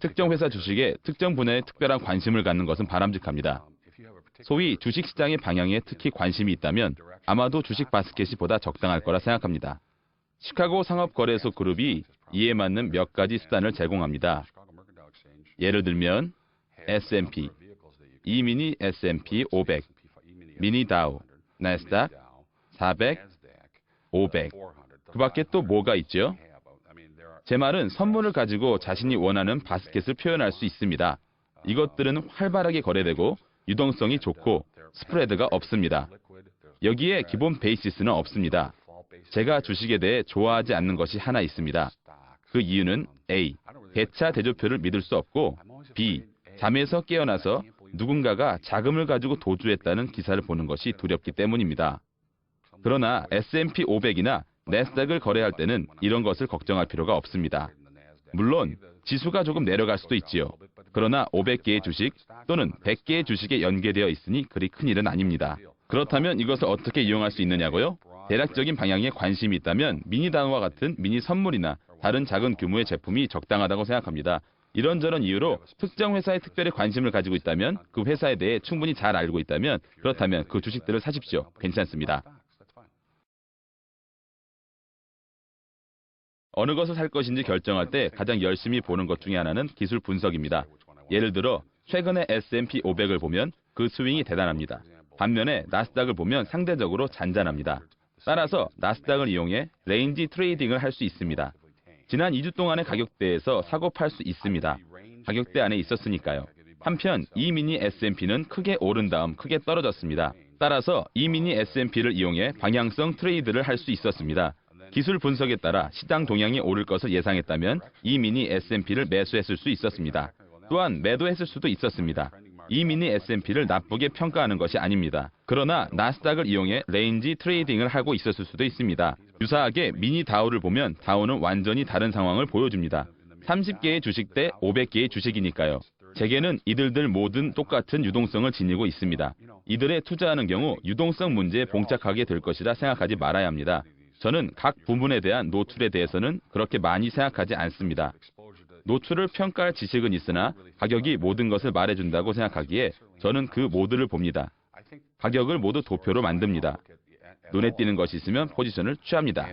특정 회사 주식에 특정 분야에 특별한 관심을 갖는 것은 바람직합니다. 소위 주식 시장의 방향에 특히 관심이 있다면 아마도 주식 바스켓이 보다 적당할 거라 생각합니다. 시카고 상업거래소 그룹이 이에 맞는 몇 가지 수단을 제공합니다. 예를 들면 S&P, 이미니 S&P 500, 미니 다우, 나스닥 400, 500. 그 밖에 또 뭐가 있죠? 제 말은 선물을 가지고 자신이 원하는 바스켓을 표현할 수 있습니다. 이것들은 활발하게 거래되고 유동성이 좋고 스프레드가 없습니다. 여기에 기본 베이시스는 없습니다. 제가 주식에 대해 좋아하지 않는 것이 하나 있습니다. 그 이유는 A. 대차 대조표를 믿을 수 없고 B. 잠에서 깨어나서 누군가가 자금을 가지고 도주했다는 기사를 보는 것이 두렵기 때문입니다. 그러나 S&P 500이나 내스닥을 거래할 때는 이런 것을 걱정할 필요가 없습니다. 물론 지수가 조금 내려갈 수도 있지요. 그러나 500개의 주식 또는 100개의 주식에 연계되어 있으니 그리 큰 일은 아닙니다. 그렇다면 이것을 어떻게 이용할 수 있느냐고요? 대략적인 방향에 관심이 있다면 미니 단어와 같은 미니 선물이나 다른 작은 규모의 제품이 적당하다고 생각합니다. 이런저런 이유로 특정 회사에 특별히 관심을 가지고 있다면 그 회사에 대해 충분히 잘 알고 있다면 그렇다면 그 주식들을 사십시오. 괜찮습니다. 어느 것을 살 것인지 결정할 때 가장 열심히 보는 것 중에 하나는 기술 분석입니다. 예를 들어 최근의 S&P 500을 보면 그 스윙이 대단합니다. 반면에 나스닥을 보면 상대적으로 잔잔합니다. 따라서 나스닥을 이용해 레인지 트레이딩을 할 수 있습니다. 지난 2주 동안의 가격대에서 사고 팔 수 있습니다. 가격대 안에 있었으니까요. 한편 이 미니 S&P는 크게 오른 다음 크게 떨어졌습니다. 따라서 이 미니 S&P를 이용해 방향성 트레이드를 할 수 있었습니다. 기술 분석에 따라 시장 동향이 오를 것을 예상했다면 이 미니 S&P를 매수했을 수 있었습니다. 또한 매도했을 수도 있었습니다. 이 미니 S&P를 나쁘게 평가하는 것이 아닙니다. 그러나 나스닥을 이용해 레인지 트레이딩을 하고 있었을 수도 있습니다. 유사하게 미니 다우를 보면 다우는 완전히 다른 상황을 보여줍니다. 30개의 주식 대 500개의 주식이니까요. 제게는 이들들 모든 똑같은 유동성을 지니고 있습니다. 이들에 투자하는 경우 유동성 문제에 봉착하게 될 것이라 생각하지 말아야 합니다. 저는 각 부문에 대한 노출에 대해서는 그렇게 많이 생각하지 않습니다. 노출을 평가할 지식은 있으나 가격이 모든 것을 말해준다고 생각하기에 저는 그 모두를 봅니다. 가격을 모두 도표로 만듭니다. 눈에 띄는 것이 있으면 포지션을 취합니다.